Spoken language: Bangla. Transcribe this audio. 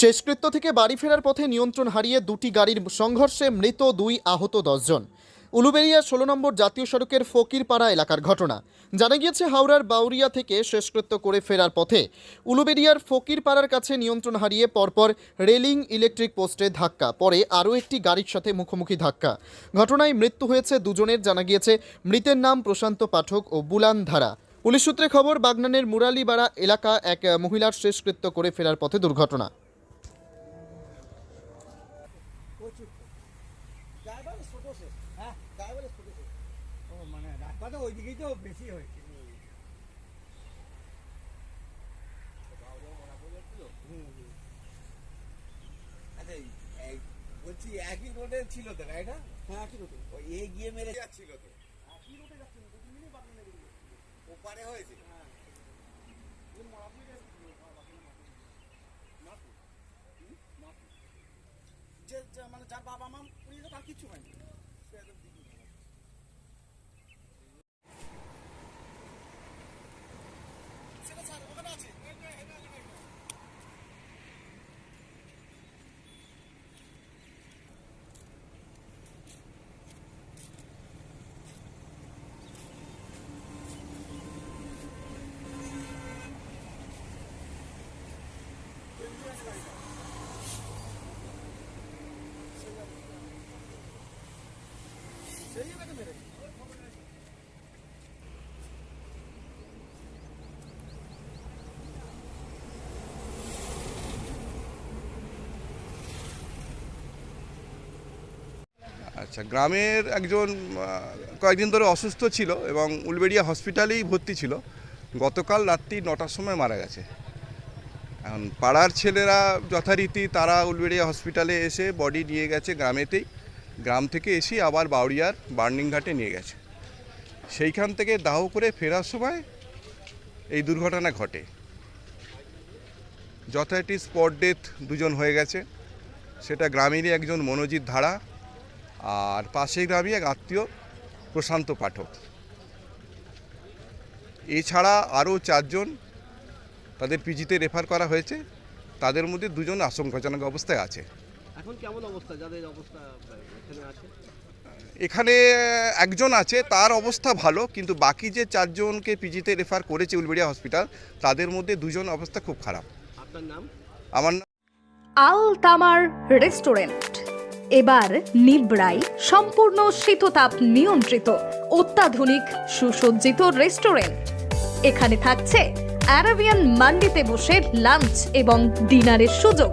শেষকৃত্য থেকে বাড়ি ফেরার পথে নিয়ন্ত্রণ হারিয়ে দুটি গাড়ির সংঘর্ষে মৃত দুই আহত দশজন। উলুবেড়িয়া ষোলো নম্বর জাতীয় সড়কের ফকিরপাড়া এলাকার ঘটনা। জানা গিয়েছে, হাওড়ার বাউরিয়া থেকে শেষকৃত্য করে ফেরার পথে উলুবেড়িয়ার ফকিরপাড়ার কাছে নিয়ন্ত্রণ হারিয়ে পরপর রেলিং ইলেকট্রিক পোস্টে ধাক্কা, পরে আরও একটি গাড়ির সাথে মুখোমুখি ধাক্কা। ঘটনায় মৃত্যু হয়েছে দুজনের, জানা গিয়েছে, মৃতের নাম প্রশান্ত পাঠক ও বুলান ধারা। পুলিশ সূত্রে খবর, বাগনানের মুরালিবাড়া এলাকা এক মহিলার শেষকৃত্য করে ফেরার পথে দুর্ঘটনা। হ্যাঁ মানে রাস্তা তো তো বেশি হয়েছে। আচ্ছা, এই- বলছি একই রোডে ছিল তো গাড়িটা হ্যাঁ একই রোডে ওই এ গিয়ে মেরে যাচ্ছিল তো একই রোডে যাচ্ছিল ওপারে হয়েছে যে যে মানে যার বাবা মা পুড়িয়ে তার কিচ্ছু হয়নি। সে একদম দিব্যি ভালো। সেটা স্যার ওখানে আছে এই যে, এই যে, এই যে, এই যে। সেই জায়গাতে মেরে আচ্ছা গ্রামের একজন কয়েকদিন ধরে অসুস্থ ছিল এবং উলবেড়িয়া হসপিটালেই ভর্তি ছিল। গতকাল রাত্রি নটার সময় মারা গেছে। এখন পাড়ার ছেলেরা যথারীতি তারা উলবেড়িয়া হসপিটালে এসে বডি নিয়ে গেছে গ্রামেতেই। গ্রাম থেকে এসে আবার বাউরিয়ার বার্নিং ঘাটে নিয়ে গেছে। সেইখান থেকে দাহ করে ফেরার সময় এই দুর্ঘটনা ঘটে। যথারীতি স্পট ডেথ দুজন হয়ে গেছে। সেটা গ্রামেরই একজন মনোজিৎ ধারা আর পাশের গ্রামে এক আত্মীয় প্রশান্ত পাঠক। এছাড়া আরও চারজন তাদের পিজিতে রেফার করা হয়েছে। তাদের মধ্যে দুজন আশঙ্কাজনক অবস্থায় আছে। এখন কেমন অবস্থা? যাদের অবস্থা এখানে আছে? এখানে একজন আছে তার অবস্থা ভালো কিন্তু বাকি যে চারজনকে পিজিতে রেফার করেছে উলবেড়িয়া হসপিটাল তাদের মধ্যে দুজন অবস্থা খুব খারাপ। আপনার নাম? আমার নাম আল তামার রেস্টুরেন্ট। এবার নিবড়াই সম্পূর্ণ শীততাপ নিয়ন্ত্রিত অত্যাধুনিক সুসজ্জিত রেস্টুরেন্ট। এখানে থাকছে অ্যারাবিয়ান মান্ডিতে বসে লাঞ্চ এবং ডিনারের সুযোগ।